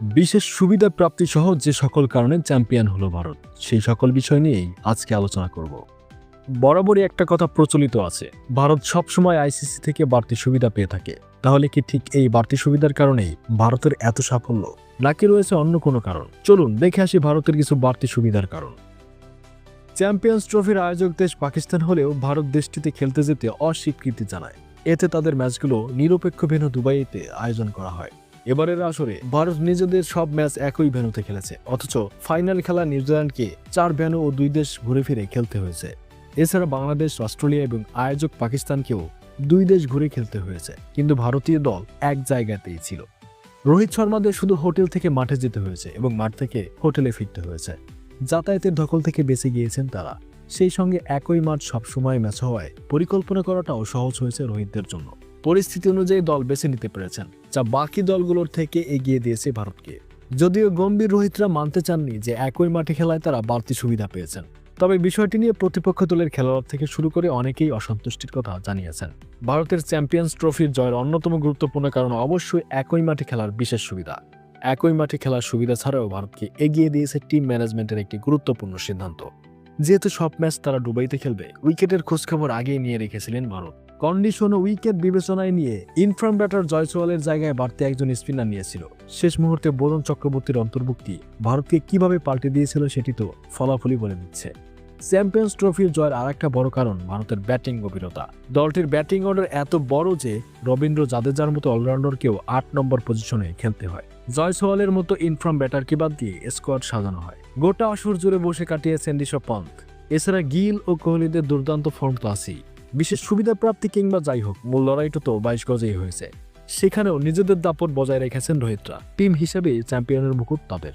বিশেষ সুবিধা প্রাপ্তি সহ যে সকল কারণে চ্যাম্পিয়ন হলো ভারত, সেই সকল বিষয় নিয়েই আজকে আলোচনা করব। বরাবরই একটা কথা প্রচলিত আছে, ভারত সবসময় আইসিসি থেকে বাড়তি সুবিধা পেয়ে থাকে। তাহলে কি ঠিক এই বাড়তি সুবিধার কারণেই ভারতের এত সাফল্য? নাকি রয়েছে অন্য কোনো কারণ? চলুন দেখে আসি ভারতের কিছু বাড়তি সুবিধার কারণ। চ্যাম্পিয়ন্স ট্রফির আয়োজক দেশ পাকিস্তান হলেও ভারত দেশটিতে খেলতে যেতে অস্বীকৃতি জানায়। এতে তাদের ম্যাচগুলো নিরপেক্ষ ভেন্যু দুবাইতে আয়োজন করা হয়। এবারের আসরে ভারত নিজেদের সব ম্যাচ একই ভেন্যুতে খেলেছে। অথচ ফাইনাল খেলা নিউজিল্যান্ডকে চার ভেন্যু ও দুই দেশ ঘুরে ফিরে খেলতে হয়েছে। এছাড়া বাংলাদেশ, অস্ট্রেলিয়া এবং আয়োজক পাকিস্তানকেও দুই দেশ ঘুরে খেলতে হয়েছে। কিন্তু ভারতীয় দল এক জায়গাতেই ছিল। রোহিত শর্মাদের শুধু হোটেল থেকে মাঠে যেতে হয়েছে এবং মাঠ থেকে হোটেলে ফিরতে হয়েছে। যাতায়াতের দখল থেকে বেঁচে গিয়েছেন তারা। সেই সঙ্গে একই মাঠ সবসময় ম্যাচ হওয়ায় পরিকল্পনা করাটাও সহজ হয়েছে রোহিতদের জন্য। পরিস্থিতি অনুযায়ী দল বেছে নিতে পেরেছেন, যা বাকি দলগুলোর থেকে এগিয়ে দিয়েছে ভারতকে। যদিও গম্ভীর রোহিতরা মানতে চাননি যে একই মাঠে খেলায় তারা বাড়তি সুবিধা পেয়েছেন। তবে বিষয়টি নিয়ে প্রতিপক্ষ দলের খেলোয়াড় থেকে শুরু করে অনেকেই অসন্তুষ্টির কথা জানিয়েছেন। ভারতের চ্যাম্পিয়ন্স ট্রফির জয়ের অন্যতম গুরুত্বপূর্ণ কারণ অবশ্যই একই মাঠে খেলার বিশেষ সুবিধা। একই মাঠে খেলার সুবিধা ছাড়াও ভারতকে এগিয়ে দিয়েছে টিম ম্যানেজমেন্টের একটি গুরুত্বপূর্ণ সিদ্ধান্ত। যেহেতু সব ম্যাচ তারা দুবাইতে খেলবে, উইকেটের খোঁজখবর আগেই নিয়ে রেখেছিলেন ভারত। কন্ডিশন ও উইকেট বিবেচনায় নিয়ে ইনফ্রাম ব্যাটার জয়সওয়ালের জায়গায় বাড়তি একজন স্পিনার নিয়েছিল। শেষ মুহূর্তে বোধন চক্রবর্তীর অন্তর্ভুক্তি ভারতকে কীভাবে পাল্টে দিয়েছিল সেটি তো ফলাফলই বলে দিচ্ছে। চ্যাম্পিয়ন্স ট্রফির জয়ের আরেকটা বড় কারণ ভারতের ব্যাটিং গভীরতা। দলটির ব্যাটিং অর্ডার এত বড় যে রবীন্দ্র জাদেজার মতো অলরাউন্ডারকেও আট নম্বর পজিশনে খেলতে হয়। জয়সওয়ালের মতো ইনফ্রাম ব্যাটারকে বাদ দিয়ে স্কোয়াড সাজানো হয়। গোটা আসর জুড়ে বসে কাটিয়েছেন ঋষভ পন্থ। এছাড়া গিল ও কোহলিদের দুর্দান্ত ফর্ম তো আছেই। বিশেষ সুবিধা প্রাপ্তি কিংবা যাই হোক, মূল লড়াইটা তো বাইশ গজেই হয়েছে। সেখানেও নিজেদের দাপট বজায় রেখেছেন রোহিতরা। টিম হিসেবে চ্যাম্পিয়নের মুকুট তাদের।